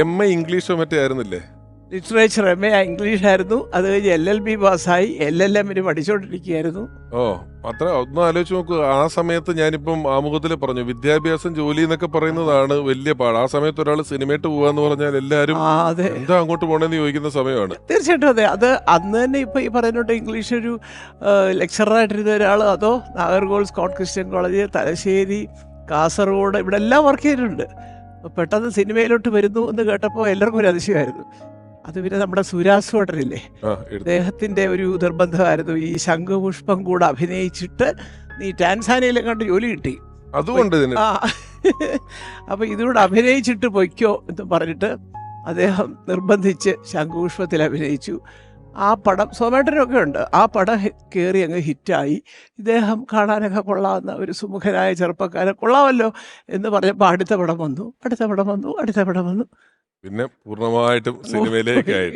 M A ഇംഗ്ലീഷോ മറ്റേ ആയിരുന്നില്ലേ? Literature M A English ആയിരുന്നു. അത് കഴിഞ്ഞ് എൽ എൽ ബി പാസ്സായി. എൽ എൽ എമ്മിന് പഠിച്ചുകൊണ്ടിരിക്കുകയായിരുന്നു ഓ അത്ര ഒന്ന് ആലോചിച്ച് നോക്കുക ആ സമയത്ത് ഞാനിപ്പം ആമുഖത്തിൽ പറഞ്ഞു വിദ്യാഭ്യാസം ജോലി എന്നൊക്കെ പറയുന്നതാണ് വലിയ പാട്. ആ സമയത്ത് ഒരാൾ സിനിമയിട്ട് പോവാന്ന് പറഞ്ഞാൽ എല്ലാവരും അതെ. എന്താ അങ്ങോട്ട് പോണെന്ന് ചോദിക്കുന്ന സമയമാണ്. തീർച്ചയായിട്ടും അതെ. അത് അന്ന് തന്നെ ഇപ്പൊ ഈ പറയുന്നുണ്ട് ഇംഗ്ലീഷ് ഒരു ലെക്ചറായിട്ടിരുന്ന ഒരാൾ അതോ Nagercoil Scott Christian college Thalassery Kasaragod ഇവിടെ എല്ലാം വർക്ക് ചെയ്തിട്ടുണ്ട്. പെട്ടെന്ന് സിനിമയിലോട്ട് വരുന്നു എന്ന് കേട്ടപ്പോൾ എല്ലാവർക്കും ഒരു അതിശയമായിരുന്നു. അത് പിന്നെ നമ്മുടെ സുരാസ് എടുത്തു. അദ്ദേഹത്തിന്റെ ഒരു നിർബന്ധമായിരുന്നു. ഈ ശംഖുപുഷ്പം കൂടെ അഭിനയിച്ചിട്ട് നീ ടാൻസാനിയിലെ കണ്ട് ജോലി കിട്ടി. അതുകൊണ്ട് ആ. അപ്പൊ ഇതുകൂടെ അഭിനയിച്ചിട്ട് പൊയ്ക്കോ എന്ന് പറഞ്ഞിട്ട് അദ്ദേഹം നിർബന്ധിച്ച് ശംഖുപുഷ്പത്തിൽ അഭിനയിച്ചു. ആ പടം സോമേട്ടനൊക്കെ ഉണ്ട് ആ പടം കയറി അങ്ങ് ഹിറ്റായി. ഇദ്ദേഹം കാണാനൊക്കെ കൊള്ളാവുന്ന ഒരു സുമുഖനായ ചെറുപ്പക്കാരൻ കൊള്ളാമല്ലോ എന്ന് പറഞ്ഞപ്പോൾ അടുത്ത പടം വന്നു. അടുത്ത പടം വന്നു. അടുത്ത പടം വന്നു. പിന്നെ പൂർണമായിട്ടും സിനിമയിലേക്കായി